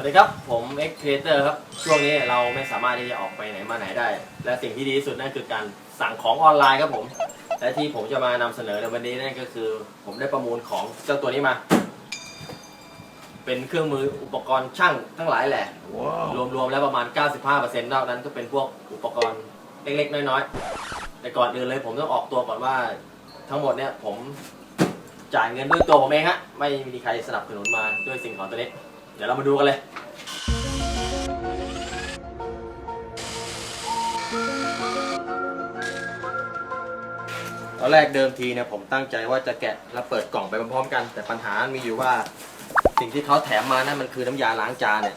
วัสดีครับ ผม X Creator ครับ ช่วงนี้เราไม่สามารถที่จะออกไปไหนมาไหนได้ และสิ่งที่ดีที่สุดนั่นคือการสั่งของออนไลน์ครับผม และที่ผมจะมานำเสนอในวันนี้นั่นก็คือ ผมได้ประมูลของเจ้าตัวนี้มา เป็นเครื่องมืออุปกรณ์ช่างทั้งหลายแหละ รวมๆแล้วประมาณ 95%นอกนั้นก็เป็นพวกอุปกรณ์เล็กๆ น้อยๆ แต่ก่อนอื่นเลยผมต้องออกตัวก่อนว่าทั้งหมดเนี่ยผมจ่ายเงินด้วยตัวผมเองฮะ ไม่มีใครสนับสนุนมาด้วยสิ่งของตัวนี้เดี๋ยวเรามาดูกันเลย ตอนแรกเดิมทีเนี่ยผมตั้งใจว่าจะแกะแล้วเปิดกล่องไปพร้อมๆกัน แต่ปัญหามีอยู่ว่าสิ่งที่เขาแถมมานั่นมันคือน้ำยาล้างจานเนี่ย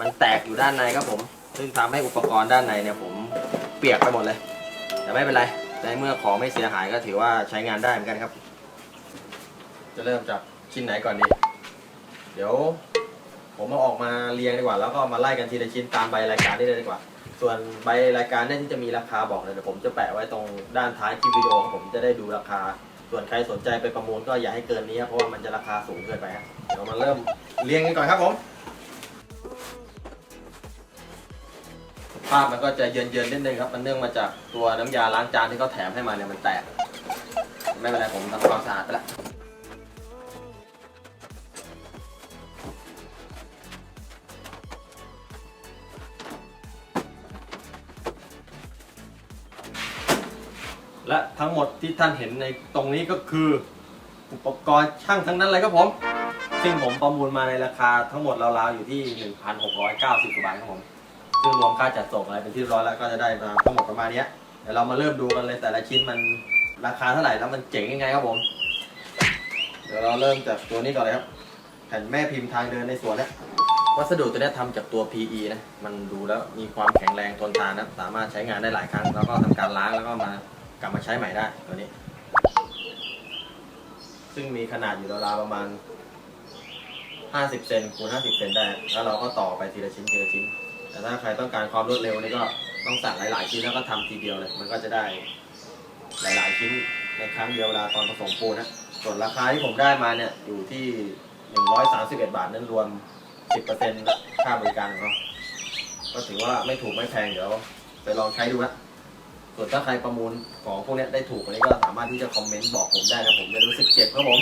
มันแตกอยู่ด้านในครับผม ซึ่งทำให้อุปกรณ์ด้านในเนี่ยผมเปียกไปหมดเลย แต่ไม่เป็นไรในเมื่อของไม่เสียหายก็ถือว่าใช้งานได้เหมือนกันครับ จะเริ่มจากชิ้นไหนก่อนดี เดี๋ยว ผมเอาออกมาเรียงดีกว่า แล้วก็มาไล่กันทีละชิ้นตามใบรายการได้เลยดีกว่า ส่วนใบรายการเนี่ยที่จะมีราคาบอกเลยเดี๋ยวผมจะแปะไว้ตรงด้านท้ายคลิปวิดีโอของผมจะได้ดูราคา ส่วนใครสนใจไปประมูลก็อย่าให้เกินนี้ครับเพราะว่ามันจะราคาสูงเกินไปครับเดี๋ยวมาเริ่มเรียงกันก่อนครับผมภาพมันก็จะเยินๆนิดนึงครับ มันเนื่องมาจากตัวน้ำยาล้างจานที่เขาแถมให้มาเนี่ยมันแตก ไม่เป็นไรผมทำความสะอาดไปแล้ว และทั้งหมดที่ท่านเห็นในตรงนี้ก็คืออุปกรณ์ช่างทั้งนั้นเลยครับผม ซึ่งผมประมูลมาในราคาทั้งหมดราวๆอยู่ที่ 1,690กว่าบาทครับผม ซึ่งรวมค่าจัดส่งอะไรเป็นที่ร้อยแล้วก็จะได้มาทั้งหมดประมาณเนี้ยเดี๋ยวเรามาเริ่มดูกันเลยแต่ละชิ้นมันราคาเท่าไหร่แล้วมันเจ๋งยังไงครับผม เดี๋ยวเราเริ่มจากตัวนี้ก่อนเลยครับ แผ่นแม่พิมพ์ทางเดินในสวนนะวัสดุตัวนี้ทำจากตัว PE นะ มันดูแล้วมีความแข็งแรงทนทานนะ สามารถใช้งานได้หลายครั้ง แล้วก็ทำการล้างแล้วก็มา กลับมาใช้ใหม่ได้ตัวนี้ ซึ่งมีขนาดอยู่ราวๆประมาณ 50เซนคูณ50เซนได้ แล้วเราก็ต่อไปทีละชิ้นทีละชิ้น แต่ถ้าใครต้องการความรวดเร็วนี่ก็ต้องสั่งหลายๆชิ้นแล้วก็ทำทีเดียวเลย มันก็จะได้หลายๆชิ้นในครั้งเดียวเวลาตอนผสมปูนนะ ส่วนราคาที่ผมได้มาเนี่ยอยู่ที่ 131 บาทนั้นรวม 10%ค่าบริการของเขาก็ถือว่าไม่ถูกไม่แพงเดี๋ยวไปลองใช้ดูนะ ส่วนถ้าใครประมูลของพวกนี้ได้ถูกกว่านี้ก็สามารถที่จะคอมเมนต์บอกผมได้นะผมจะรู้สึกเจ็บครับผม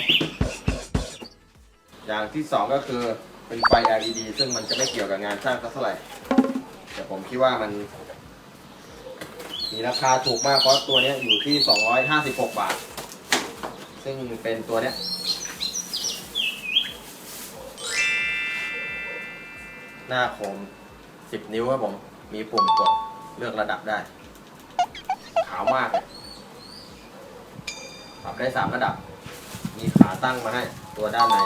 อย่างที่สองก็คือเป็นไฟ LED ซึ่งมันจะไม่เกี่ยวกับงานช่างสักเท่าไหร่แต่ผมคิดว่ามัน มีราคาถูกมากเพราะตัวนี้อยู่ที่ 256 บาท ซึ่งเป็นตัวเนี้ยหน้าโคม 10 นิ้วครับผม มีปุ่มกดเลือกระดับได้าวมากเลยปรับได้3ระดับ มีขาตั้งมาให้ ตัวด้านใน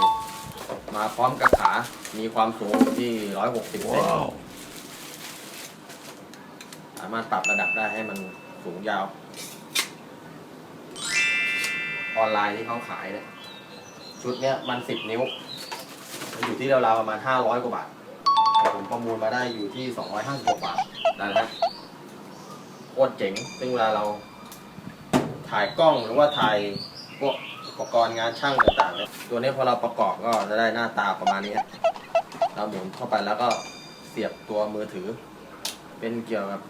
มาพร้อมกับขา มีความสูงอยู่ที่160เซนสามารถปรับระดับได้ให้มันสูงยาว ออนไลน์ที่เขาขายเนี่ยชุดเนี้ยมัน10นิ้ว มันอยู่ที่ราวๆประมาณ500กว่าบาทแต่ผมประมูลมาได้อยู่ที่256บาทนั่นแหละ โคตรเจ๋ง ซึ่งเวลาเราถ่ายกล้องหรือว่าถ่ายพวกอุปกรณ์งานช่างต่างๆเนี่ยตัวนี้พอเราประกอบก็จะได้หน้าตาประมาณนี้ฮะเราหมุนเข้าไปแล้วก็เสียบตัวมือถือ เป็นเกี่ยวกับ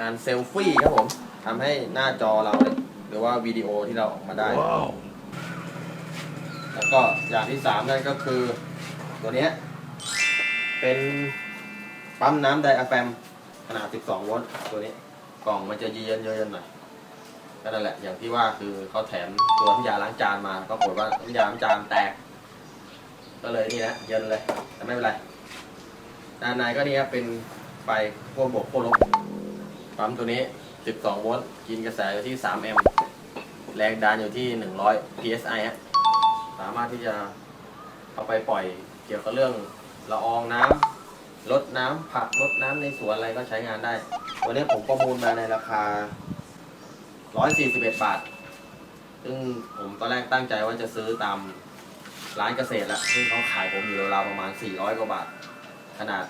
การเซลฟี่ครับผมทำให้หน้าจอเราเนี่ยหรือว่าวิดีโอที่เราออกมาได้แล้วก็อย่างที่สามนั่นก็คือตัวเนี้ยเป็นปั๊มน้ำไดอะแฟมขนาด 12 โวลต์ตัวนี้ กล่องมันจะเย็นเย็นๆหน่อยก็นั่นแหละ อย่างที่ว่าคือเขาแถมตัวน้ำยาล้างจานมา ก็ปรากฏว่าน้ำยาล้างจานแตก ก็เลยนี่นะเย็นเลยแต่ไม่เป็นไรด้านในก็นี่ครับเป็นไฟขั้วบวกขั้วลบปั๊มตัวนี้ 12 โวลต์กินกระแสอยู่ที่ 3 แอมป์แรงดันอยู่ที่ 100 psi ฮะสามารถที่จะเอาไปปล่อยเกี่ยวกับเรื่องละอองน้ำลดน้ำผักลดน้ำในสวนอะไรก็ใช้งานได้ วันนี้ผมประมูลมาในราคา 141 บาท ซึ่งผมตอนแรกตั้งใจว่าจะซื้อตามร้านเกษตรล้วซึ่งเขาขายผมอยู่ราวๆประมาณ 400 กว่าบาท ขนาด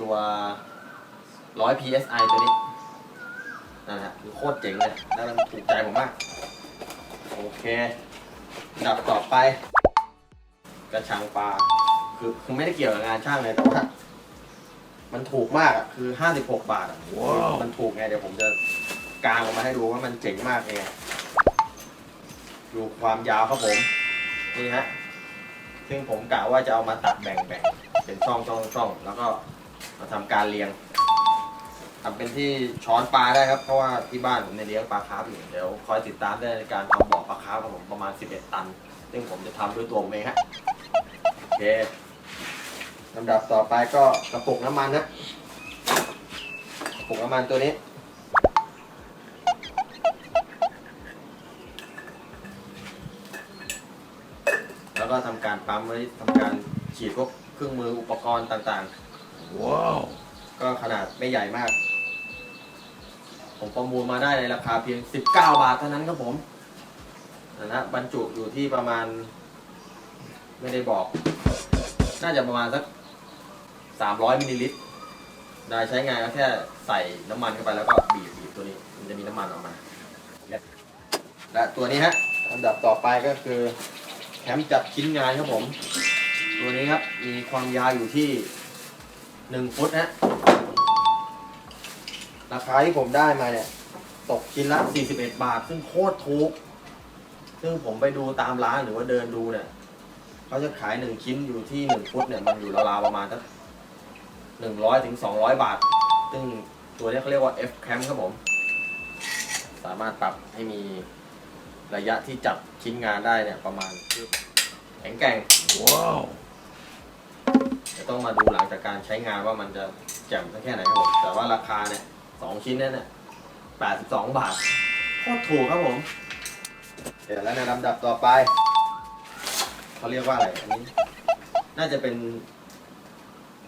ตัว 100 psi ตัวนี้นั่นแหละคือโคตรเจ๋งเลยแล้วมันถูกใจผมมาก โอเคดับต่อไป กระชังปลา คือคือไม่ได้เกี่ยวกับงานช่างเลยแต่ว่า มันถูกมากอะคือห้าสิบหกบาทอะมันถูกไงเดี๋ยวผมจะกางออกมาให้ดูว่ามันเจ๋งมากเลยดูความยาวครับผม นี่ฮะ ซึ่งผมกะว่าจะเอามาตัดแบ่งแบ่งเป็นช่องช่องช่องแล้วก็มาทำการเรียงทำเป็นที่ช้อนปลาได้ครับ เพราะว่าที่บ้านผมเนี่ยเลี้ยงปลาคาร์ฟอยู่เดี๋ยวคอยติดตามได้ในการทำบ่อปลาคาร์ฟของผมประมาณ 11 ตัน ซึ่งผมจะทำด้วยตัวผมเองฮะโอเค ลำดับต่อไปก็กระปุกน้ำมันนะกระปุกน้ำมันตัวนี้ แล้วก็ทำการปั๊มไว้ทำการฉีดพวกเครื่องมืออุปกรณ์ต่างๆ ว้าว ก็ขนาดไม่ใหญ่มาก ผมประมูลมาได้ในราคาเพียง 19 บาทเท่านั้นครับผมนะฮะบรรจุอยู่ที่ประมาณ ไม่ได้บอก น่าจะประมาณสัก 300มิลลิลิตรได้ใช้งานก็แค่ใส่น้ำมันเข้าไปแล้วก็บีบบีบตัวนี้ มันจะมีน้ำมันออกมา และตัวนี้ฮะอันดับต่อไปก็คือแคมจับชิ้นงานครับผม ตัวนี้ครับ มีความยาวอยู่ที่หนึ่งฟุตนะราคาที่ผมได้มาเนี่ย ตกชิ้นละ 41 บาท ซึ่งโคตรถูก ซึ่งผมไปดูตามร้านหรือว่าเดินดูเนี่ย เขาจะขายหนึ่งชิ้นอยู่ที่หนึ่งฟุตเนี่ย มันอยู่ราวๆประมาณสัก หนึ่งร้อยถึงสองร้อยบาท ซึ่งตัวนี้เขาเรียกว่า F cam ครับผม สามารถปรับให้มีระยะที่จับชิ้นงานได้เนี่ยประมาณแข็งแกร่งว้าวจะต้องมาดูหลังจากการใช้งานว่ามันจะแจ่มสักแค่ไหนครับผม แต่ว่าราคาเนี่ยสองชิ้นนั้นเนี่ยแปดสิบสองบาทโคตรถูกครับผม เดี๋ยวแล้วในลำดับต่อไปเขาเรียกว่าอะไรอันนี้ น่าจะเป็น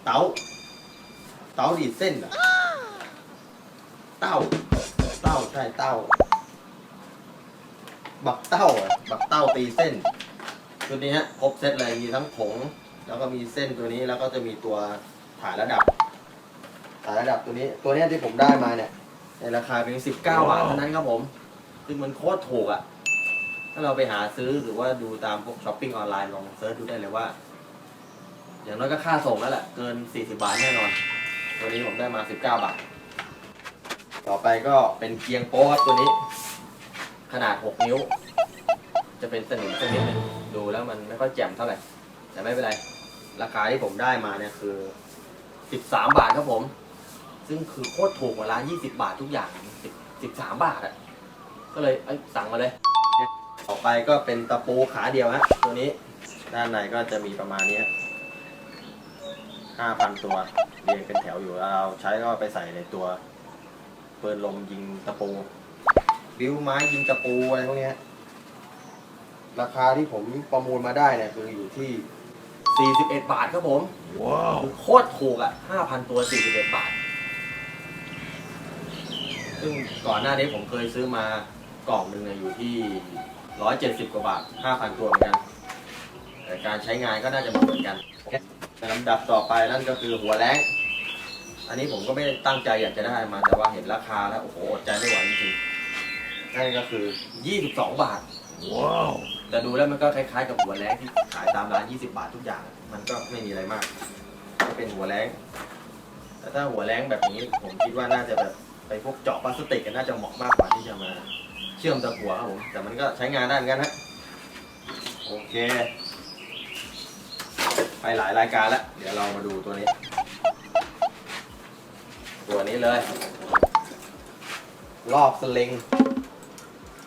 เตา เตาดีดเส้นเหรอเต้า เต้าใช่เต้า บักเต้าอะบักเต้าตีเส้นชุดนี้ฮะครบเซตเลยมีทั้งผง แล้วก็มีเส้นตัวนี้แล้วก็จะมีตัวถ่ายระดับถ่ายระดับตัวนี้ ตัวเนี้ยที่ผมได้มาเนี่ย ในราคาเพียง19บาทเท่านั้นครับผมซึ่งมันโคตรถูกอะ่ะ ถ้าเราไปหาซื้อหรือว่าดูตามพวกช้อปปิ้งออนไลน์ลองเซิร์ชดูได้เลยว่า อย่างน้อยก็ค่าส่งแล้วแหละเกิน 40 บาทแน่นอน ตัวนี้ผมได้มา 19 บาท ต่อไปก็เป็นเกียงโป๊ครับตัวนี้ ขนาด 6 นิ้ว จะเป็นสนิมสนิมงดูแล้วมันไม่ค่อยแจ่มเท่าไหร่ แต่ไม่เป็นไร ราคาที่ผมได้มาเนี่ยคือ 13 บาทครับผม ซึ่งคือโคตรถูกกว่าร้าน 20 บาททุกอย่าง10 13บาทอะก็เลยเอ้ยสั่งมาเลยต่อไปก็เป็นตะปูขาเดียวฮะตัวนี้ด้านในก็จะมีประมาณนี้ 5,000 ตัว เรียงเป็นแถวอยู่แล้วเราใช้ก็ไปใส่ในตัวปืนลมยิงตะปู บิ้วไม้ยิงตะปูอะไรพวกเนี้ยราคาที่ผมประมูลมาได้เนี่ยคืออยู่ที่ 41 บาทครับผมว้าวคือโคตรถูกอะ 5,000 ตัว 41 บาท ซึ่งก่อนหน้านี้ผมเคยซื้อมากล่องหนึ่งเนี่ยอยู่ที่ 170 กว่าบาท 5,000 ตัวเหมือนกัน แต่การใช้งานก็น่าจะเหมือนกัน ในลำดับต่อไปนั่นก็คือหัวแรงอันนี้ผมก็ไม่ได้ตั้งใจอยากจะได้มาแต่ว่าเห็นราคาแล้วโอ้โหอดใจไม่ไหวจริงๆนั่นก็คือ 22 บาท ว้าว แต่ดูแล้วมันก็คล้ายๆกับหัวแรงที่ขายตามร้าน 20 บาททุกอย่าง มันก็ไม่มีอะไรมากก็เป็นหัวแรงแต่ถ้าหัวแรงแบบนี้ผมคิดว่าน่าจะแบบไปพวกเจาะพลาสติกกันน่าจะเหมาะมากกว่าที่จะมา เชื่อมตะกั่วครับผมแต่มันก็ใช้งานได้เหมือนกันฮะโอเคไป หลายรายการแล้ว เดี๋ยวเรามาดูตัวนี้ ตัวนี้เลย รอบสลิง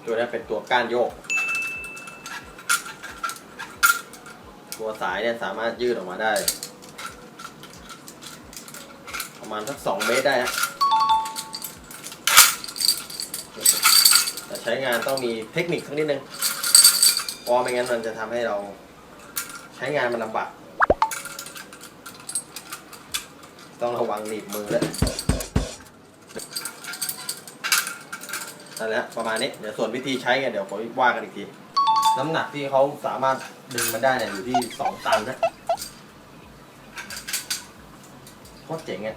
ตัวนี้เป็นตัวก้านโยก ตัวสายเนี่ยสามารถยืดออกมาได้ ประมาณสักสองเมตรได้นะแต่ใช้งานต้องมีเทคนิคสักนิดนึงเพราะไม่งั้นมันจะทำให้เราใช้งานมันลำบาก ต้องระวังหนีบมือด้วยนั่นแหละประมาณนี้เดี๋ยวส่วนวิธีใช้กันเดี๋ยวผมว่ากันอีกที น้ำหนักที่เขาสามารถดึงมันได้เนี่ยอยู่ที่สองตันนะโคตรเจ๋งอะ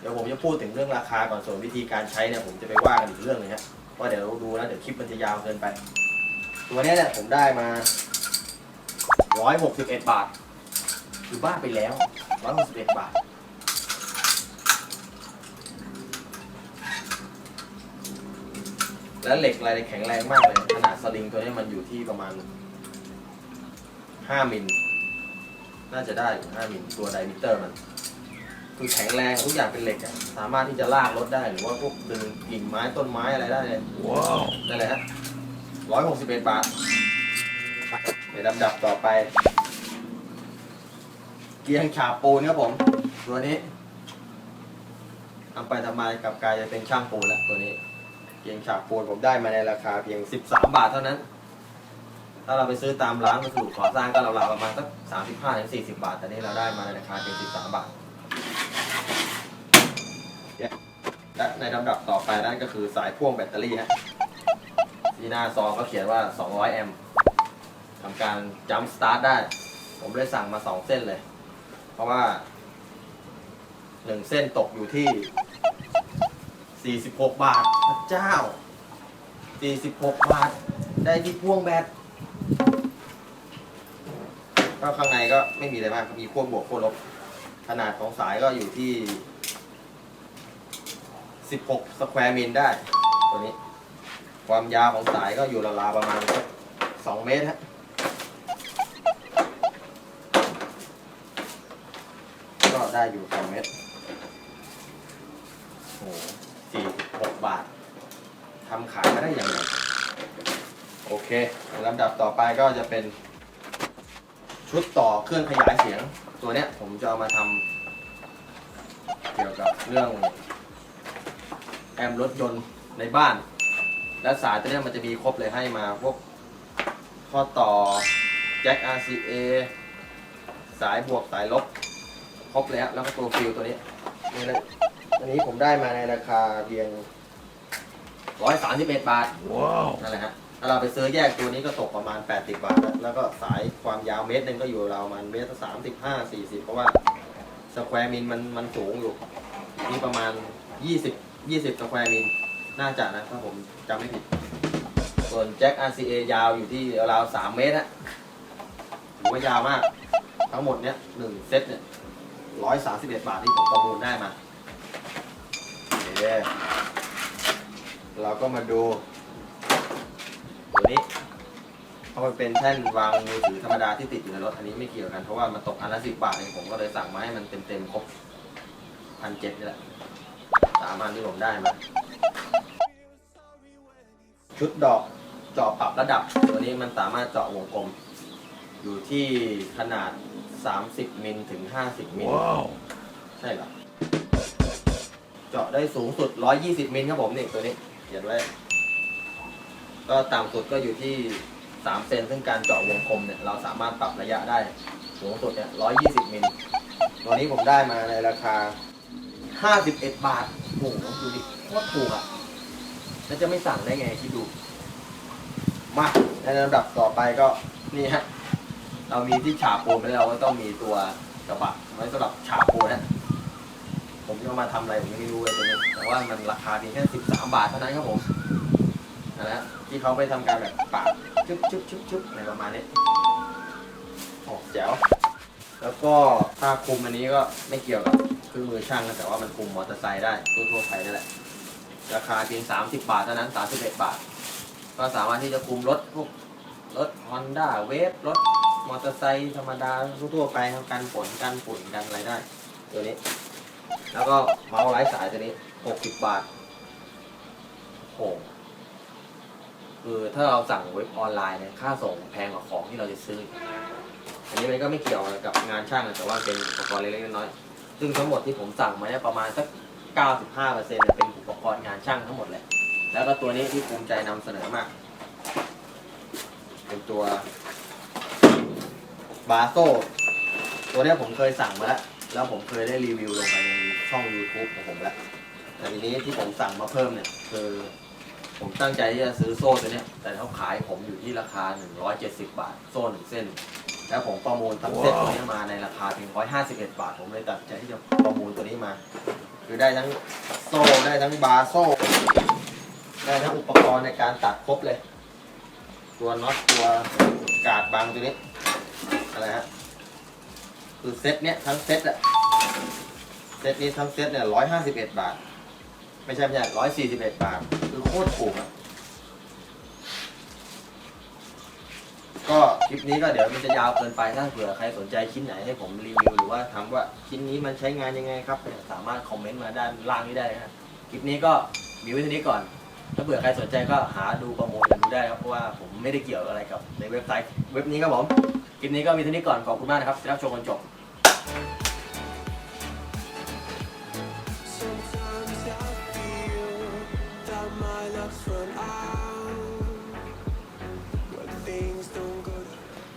เดี๋ยวผมจะพูดถึงเรื่องราคาก่อนส่วนวิธีการใช้เนี่ยผมจะไปว่ากันอีกเรื่องนึงฮะเพราะเดี๋ยวดูแล้วเดี๋ยวคลิปมันจะยาวเกินไป ตัวนี้เนี่ยผมได้มา 161 บาทคือบ้าไปแล้ว ร้อยหกสิบเอ็ดบาท แล้วเหล็กอะไรแข็งแรงมากเลย ขนาดสลิงตัวนี้มันอยู่ที่ประมาณห้ามิล น่าจะได้อยู่ห้ามิลตัวไดมิเตอร์มัน คือแข็งแรงทุกอย่างเป็นเหล็กอะสามารถที่จะลากรถได้หรือว่าพวกดึงกิ่งไม้ต้นไม้อะไรได้เลยว้าวนั่นแหละฮะร้อยหกสิบเอ็ดบาทในลำดับต่อไป เกียงฉาบปูนครับผม ตัวนี้ทำไปทำมากับกลายจะเป็นช่างปูนแล้วตัวนี้ เกียงฉาบปูนผมได้มาในราคาเพียง 13 บาทเท่านั้น ถ้าเราไปซื้อตามร้านวัสดุก่อสร้างก็ราวๆประมาณสัก35ถึง40 บาท แต่นี้เราได้มาในราคาเพียง 13 บาท และในลำดับต่อไปนั่นก็คือสายพ่วงแบตเตอรี่ฮะที่หน้าซองก็เขียนว่า 200 แอมป์ทำการจัมป์สตาร์ทได้ ผมเลยสั่งมา 2 เส้นเลย ราะว่า1เส้นตกอยู่ที่ 46 บาท พระเจ้า 46 บาท ได้ที่พ่วงแบตก็ข้างในก็ไม่มีอะไรมาก มีขั้วบวกขั้วลบ ขนาดของสายก็อยู่ที่ 16 สแควร์มิลได้ ตัวนี้ ความยาวของสายก็อยู่ราวๆประมาณสัก2เมตรฮะ ได้อยู่2เมตรโอ้โห46บาททำขายมาได้อย่างไรโอเคลำดับต่อไปก็จะเป็น ชุดต่อเครื่องขยายเสียง ตัวเนี้ยผมจะเอามาทำเกี่ยวกับเรื่องแอมรถยนต์ในบ้าน และสายตัวเนี้ยมันจะมีครบเลยให้มาพวกข้อต่อแจ็ค RCA สายบวกสายลบ ครบเลยฮะแล้วก็ตัวฟิลตัวนี้นี่เลยอันนี้ผมได้มาในราคาเพียง131บาทว้าวนั่นแหละฮะถ้าเราไปซื้อแยกตัวนี้ก็ตกประมาณ 80 บาท แล้วก็สายความยาวเมตรหนึงก็อยู่ราวประมาณเมตรสามสิบห้าสี่สิบเพราะว่าสแควร์มิลมันมันสูงอยู่อยู่ที่ประมาณ 20 20สแควร์มิลน่าจะนะถ้าผมจำไม่ผิด ส่วนแจ็ค RCA ยาวอยู่ที่ราว3เมตรนะถือว่ายาวมาก ทั้งหมดเนี้ยหนึ่งเซตเนี่ย 131บาทที่ผมประมูลได้มาโอเคเราก็มาดูตัวนี้เพราะมันเป็นแท่นวางมือถือธรรมดาที่ติดอยู่ในรถ อันนี้ไม่เกี่ยวกันเพราะว่ามันตกอันละสิบบาทเองผมก็เลยสั่งมาให้มันเต็มๆครบพันเจ็ดนี่แหละสามอันที่ผมได้มา ชุดดอกเจาะปรับระดับ ตัวนี้มันสามารถเจาะวงกลม อยู่ที่ขนาด 30 มิลถึง 50 มิลว้าวใช่เหรอ เจาะได้สูงสุด 120 มิลครับผมนี่ตัวนี้เขียนไว้ ก็ต่ำสุดก็อยู่ที่ 3 เซนซึ่งการเจาะวงกลมเนี่ย เราสามารถปรับระยะได้ สูงสุดเนี่ย 120 มิลตัวนี้ผมได้มาในราคา 51 บาทโอ้โหดูดิโคตรถูกอะ แล้วจะไม่สั่งได้ไงคิดดู มาในลำดับต่อไปก็นี่ฮะ เรามีที่ฉาบปูนไปแล้วเราก็ต้องมีตัวกระบะไว้สำหรับฉาบปูนนะผมจะเอามาทำอะไรผมยังไม่รู้เลยตัวนี้แต่ว่ามันราคาเพียงแค่สิบสามบาทเท่านั้นครับผมนะฮะที่เขาไปทำการแบบปาดชุบชุบชุบชุบอะไรประมาณนี้โอ้แจ๋วแล้วก็ผ้าคลุมอันนี้ก็ไม่เกี่ยวกับเครื่องมือช่างนะแต่ว่ามันคลุมมอเตอร์ไซค์ได้ทั่วๆไปนั่นแหละ ราคาเพียง 30 บาทเท่านั้น 31 บาท ก็สามารถที่จะคุมรถพวกรถ Honda w a v e รถ อเตอร์ไซค์ธรรมดาทั่วๆไปทำการฝนกันฝุ่นกันอะไรได้ ตัวนี้ แล้วก็เมาส์ไร้สายตัวนี้60บาทโหคือถ้าเราสั่งเว็บออนไลน์เนี่ยค่าส่งแพงกว่าของที่เราจะซื้อ อันนี้มันก็ไม่เกี่ยวกับงานช่างนะแต่ว่าเป็นอุปกรณ์เล็กๆน้อยๆซึ่งทั้งหมดที่ผมสั่งมาเนี่ยประมาณสัก 95%เป็นอุปกรณ์งานช่างทั้งหมดเลย แล้วก็ตัวนี้ที่ภูมิใจนำเสนอมาก เป็นตัว บาโซตัวเนี้ยผมเคยสั่งมาแล้ว แล้วผมเคยได้รีวิวลงไปในช่อง YouTube ของผมแล้ว แต่ทีนี้ที่ผมสั่งมาเพิ่มเนี่ย คือ ผมตั้งใจที่จะซื้อโซ่ตัวเนี้ย แต่เขาขายผมอยู่ที่ราคา 170 บาท โซ่หนึ่งเส้น แล้วผมประมูลทั้งเซ็ตตัวนี้มาในราคาเพียง151 บาท ผมเลยตัดสินใจที่จะประมูลตัวนี้มา คือได้ทั้งโซ่ได้ทั้งบาร์โซ่ได้ทั้งอุปกรณ์ในการตัดครบเลย ตัวน็อตตัวกาดบางตัวนี้ อะไรฮะคือเซตเนี้ยทั้งเซตอะเซตนี้ทั้งเซตเนี่ยร้อยห้าสิบเอ็ดบาท ไม่ใช่ไม่ใช่ร้อยสี่สิบเอ็ดบาท คือโคตรถูกอะก็คลิปนี้ก็เดี๋ยวมันจะยาวเกินไปถ้าเผื่อใครสนใจชิ้นไหนให้ผมรีวิวหรือว่าถามว่าชิ้นนี้มันใช้งานยังไงครับเนี่ยสามารถคอมเมนต์มาด้านล่างนี้ได้นะคลิปนี้ก็มีไว้เท่านี้ก่อน ถ้าเผื่อใครสนใจก็หาดูประมูลกันดูได้ครับเพราะว่าผมไม่ได้เกี่ยวอะไรกับในเว็บไซต์เว็บนี้ครับผม คลิปนี้ก็มีเท่านี้ก่อนขอบคุณมากนะครับที่รับชมจนจบ